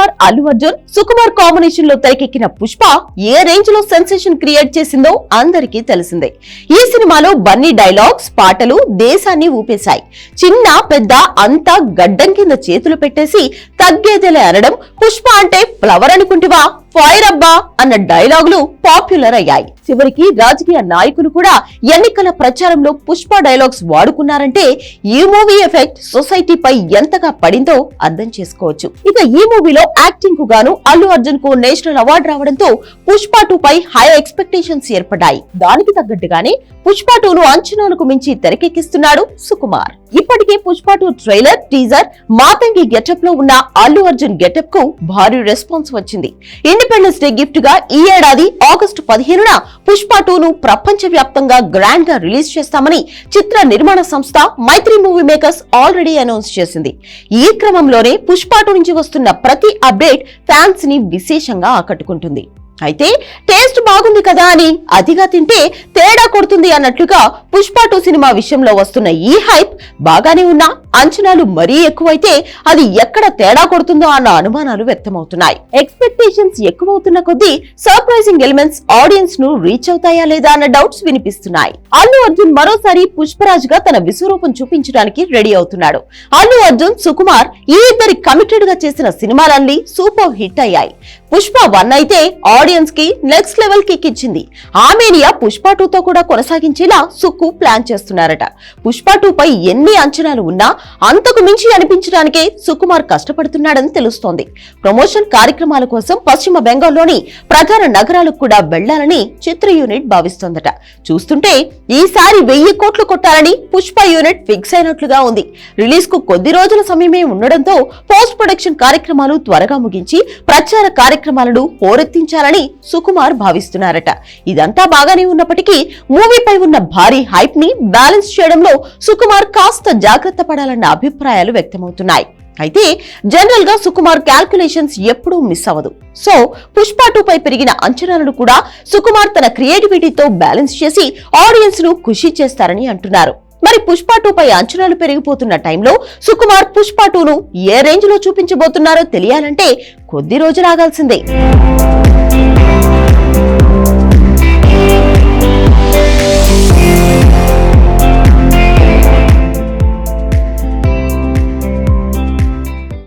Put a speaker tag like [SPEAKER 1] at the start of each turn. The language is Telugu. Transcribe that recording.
[SPEAKER 1] స్టార్ అల్లు అర్జున్ సుకుమార్ కాంబినేషన్లో తెరకెక్కిన పుష్ప ఏ రేంజ్లో సెన్సేషన్ క్రియేట్ చేసిందో అందరికీ తెలిసిందే. ఈ సినిమాలో బన్నీ డైలాగ్స్ పాటలు దేశాన్ని ఊపేశాయి. చిన్న పెద్ద అంతా గడ్డం కింద చేతులు పెట్టేసి తగ్గేదేలే అనడం పుష్ప అంటే ఫ్లవర్ అనుకుంటివా? ఫైర్ అబ్బా అన్న డైలాగులు పాపులర్ అయ్యాయి. చివరికి రాజకీయ నాయకులు కూడా ఎన్నికల ప్రచారంలో పుష్ప డైలాగ్స్ వాడుకున్నారంటే ఈ మూవీ ఎఫెక్ట్ సొసైటీపై ఎంతగా పడిందో అర్థం చేసుకోవచ్చు. ఇక ఈ మూవీలో యాక్టింగ్కు గాను అల్లు అర్జున్కు నేషనల్ అవార్డు రావడంతో పుష్ప టూ పై హై ఎక్స్పెక్టేషన్స్ ఏర్పడ్డాయి. దానికి తగ్గట్టుగానే పుష్ప టూను అంచనాలకు మించి తెరకెక్కిస్తున్నాడు సుకుమార్. ఇప్పటికే Pushpa two trailer teaser Matangi గెటప్లో ఉన్న అల్లు అర్జున్ గెటప్కు భారీ రెస్పాన్స్ వచ్చింది. ఇండిపెండెన్స్ డే గిఫ్ట్గా ఈ ఏడాది ఆగస్టు పదిహేనున పుష్ప టూను ప్రపంచ వ్యాప్తంగా గ్రాండ్గా రిలీజ్ చేస్తామని చిత్ర నిర్మాణ సంస్థ Mythri movie makers already announce చేసింది. ఈ క్రమంలోనే పుష్ప టూ నుంచి వస్తున్న ప్రతి అప్డేట్ ఫ్యాన్స్ని విశేషంగా ఆకట్టుకుంటుంది. అయితే టేస్ట్ బాగుంది కదా అని అతిగా తింటే తేడా కొడుతుంది అన్నట్లుగా పుష్ప టూ సినిమా విషయంలో వస్తున్న ఈ హైప్ బాగానే ఉన్నా అంచనాలు మరీ ఎక్కువైతే అది ఎక్కడ తేడా కొడుతుందో అన్న అనుమానాలు వ్యక్తమవుతున్నాయి. ఎక్స్పెక్టేషన్స్ ఎక్కువవుతున్న కొద్దీ సర్ప్రైజింగ్ ఎలిమెంట్స్ ఆడియన్స్ను రీచ్ అవుతాయా లేదా అన్న డౌట్స్ వినిపిస్తున్నాయి. అల్లు అర్జున్ మరోసారి పుష్పరాజ్గా తన విశ్వరూపం చూపించడానికి రెడీ అవుతున్నాడు. అల్లు అర్జున్ సుకుమార్ ఈ ఇద్దరి కమిటెడ్గా చేసిన సినిమాలన్నీ సూపర్ హిట్ అయ్యాయి. పుష్ప వన్ అయితే ఆడియన్స్కి నెక్స్ట్ లెవెల్ కిక్ ఇచ్చింది ఆ పుష్ప టూ తో కూడా కొనసాగించేలా సుక్కు ప్లాన్ చేస్తున్నారట. పుష్ప టూ పై ఎన్ని అంచనాలు ఉన్నా అంతకు మించి అనిపించడానికే సుకుమార్ కష్టపడుతున్నాడని తెలుస్తోంది. ప్రమోషన్ కార్యక్రమాల కోసం పశ్చిమ బెంగాల్లోని ప్రధాన నగరాలకు కూడా వెళ్ళాలని చిత్ర యూనిట్ భావిస్తోందట. చూస్తుంటే ఈసారి వెయ్యి కోట్లు కొట్టాలని పుష్ప యూనిట్ ఫిక్స్ అయినట్లుగా ఉంది. రిలీజ్కు కొద్ది రోజుల సమయమే ఉండడంతో పోస్ట్ ప్రొడక్షన్ కార్యక్రమాలు త్వరగా ముగించి ప్రచార కార్యక్రమాలను హోరెత్తించాలని సుకుమార్ భావిస్తున్నారట. ఇదంతా బాగానే ఉన్నప్పటికీ మూవీపై ఉన్న భారీ హైప్ని బ్యాలెన్స్ చేయడంలో సుకుమార్ కాస్త జాగ్రత్త పడాలన్న అభిప్రాయాలు వ్యక్తమవుతున్నాయి. అయితే జనరల్గా సుకుమార్ క్యాల్కులేషన్స్ ఎప్పుడూ మిస్ అవ్వదు. సో పుష్ప టూపై పెరిగిన అంచనాలను కూడా సుకుమార్ తన క్రియేటివిటీతో బ్యాలెన్స్ చేసి ఆడియన్స్ను ఖుషి చేస్తారని అంటున్నారు. మరి పుష్ప టూ పై అంచనాలు పెరిగిపోతున్న టైంలో సుకుమార్ పుష్ప టూను ఏ రేంజ్లో చూపించబోతున్నారో తెలియాలంటే కొద్ది రోజులు ఆగాల్సిందే.